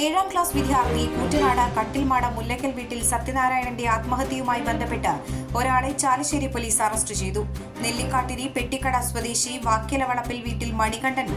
ഏഴാം ക്ലാസ് വിദ്യാർത്ഥി കൂറ്റനാട് കട്ടിൽമാട മുല്ലക്കൽ വീട്ടിൽ സത്യനാരായണന്റെ ആത്മഹത്യയുമായി ബന്ധപ്പെട്ട് ഒരാളെ ചാലശ്ശേരി പോലീസ് അറസ്റ്റ് ചെയ്തു. നെല്ലിക്കാട്ടിരി പെട്ടിക്കട സ്വദേശി വാക്യലവളപ്പിൽ വീട്ടിൽ മണികണ്ഠൻ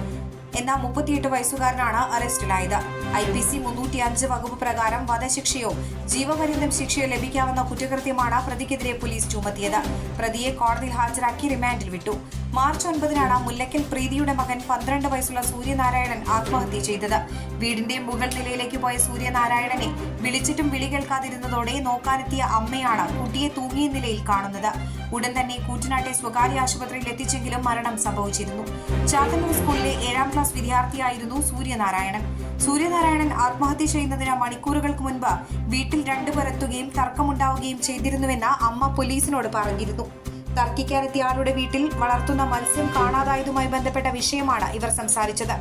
എന്ന മുപ്പത്തിയെട്ട് വയസ്സുകാരനാണ് അറസ്റ്റിലായത്. ഐ പി സി മുന്നൂറ്റി അഞ്ച് വകുപ്പ് പ്രകാരം വധശിക്ഷയോ ജീവപര്യന്തം ശിക്ഷയോ ലഭിക്കാവുന്ന കുറ്റകൃത്യമാണ് പ്രതിക്കെതിരെ പോലീസ് ചുമത്തിയത്. പ്രതിയെ കോടതിയിൽ ഹാജരാക്കി റിമാൻഡിൽ വിട്ടു. മാർച്ച് ഒൻപതിനാണ് മുല്ലയ്ക്കൽ പ്രീതിയുടെ മകൻ പന്ത്രണ്ട് വയസ്സുള്ള സൂര്യനാരായണൻ ആത്മഹത്യ ചെയ്തത്. വീടിന്റെ മുകൾ നിലയിലേക്ക് പോയ സൂര്യനാരായണനെ വിളിച്ചിട്ടും വിളി കേൾക്കാതിരുന്നതോടെ നോക്കാനെത്തിയ അമ്മയാണ് കുട്ടിയെ തൂങ്ങിയ നിലയിൽ കാണുന്നത്. ഉടൻ തന്നെ കൂറ്റനാട്ടെ സ്വകാര്യ ആശുപത്രിയിൽ എത്തിച്ചെങ്കിലും മരണം സംഭവിച്ചിരുന്നു. ചാത്തന്നൂർ സ്കൂളിലെ ഏഴാം ക്ലാസ് വിദ്യാർത്ഥിയായിരുന്നു സൂര്യനാരായണൻ. സൂര്യനാരായണൻ ആത്മഹത്യ ചെയ്യുന്നതിന് മണിക്കൂറുകൾക്ക് മുൻപ് വീട്ടിൽ രണ്ടുപേരെത്തുകയും തർക്കമുണ്ടാവുകയും ചെയ്തിരുന്നുവെന്ന് അമ്മ പോലീസിനോട് പറഞ്ഞിരുന്നു. തർക്കിക്കാനെത്തിയ ആളുടെ വീട്ടിൽ വളർത്തുന്ന മത്സ്യം കാണാതായതുമായി ബന്ധപ്പെട്ട വിഷയമാണ് ഇവർ സംസാരിച്ചത്.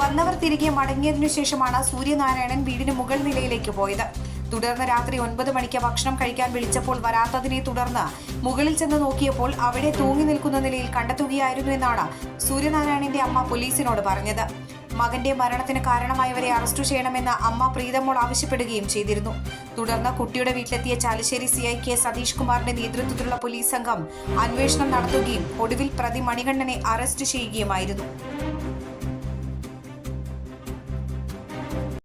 വന്നവർ തിരികെ മടങ്ങിയതിനു ശേഷമാണ് സൂര്യനാരായണൻ വീടിന് മുകൾ നിലയിലേക്ക് പോയത്. തുടർന്ന് രാത്രി ഒൻപത് മണിക്ക് ഭക്ഷണം കഴിക്കാൻ വിളിച്ചപ്പോൾ വരാത്തതിനെ തുടർന്ന് മുകളിൽ ചെന്ന് നോക്കിയപ്പോൾ അവിടെ തൂങ്ങി നിൽക്കുന്ന നിലയിൽ കണ്ടെത്തുകയായിരുന്നു എന്നാണ് സൂര്യനാരായണന്റെ അമ്മ പോലീസിനോട് പറഞ്ഞത്. മകന്റെ മരണത്തിന് കാരണമായവരെ അറസ്റ്റ് ചെയ്യണമെന്ന് അമ്മ പ്രീതമോൾ ആവശ്യപ്പെടുകയും ചെയ്തിരുന്നു. തുടർന്ന് കുട്ടിയുടെ വീട്ടിലെത്തിയ Chalissery C I K Satheesh കുമാറിന്റെ നേതൃത്വത്തിലുള്ള പോലീസ് സംഘം അന്വേഷണം നടത്തുകയും ഒടുവിൽ പ്രതി മണികണ്ഠനെ അറസ്റ്റ് ചെയ്യുകയുമായിരുന്നു.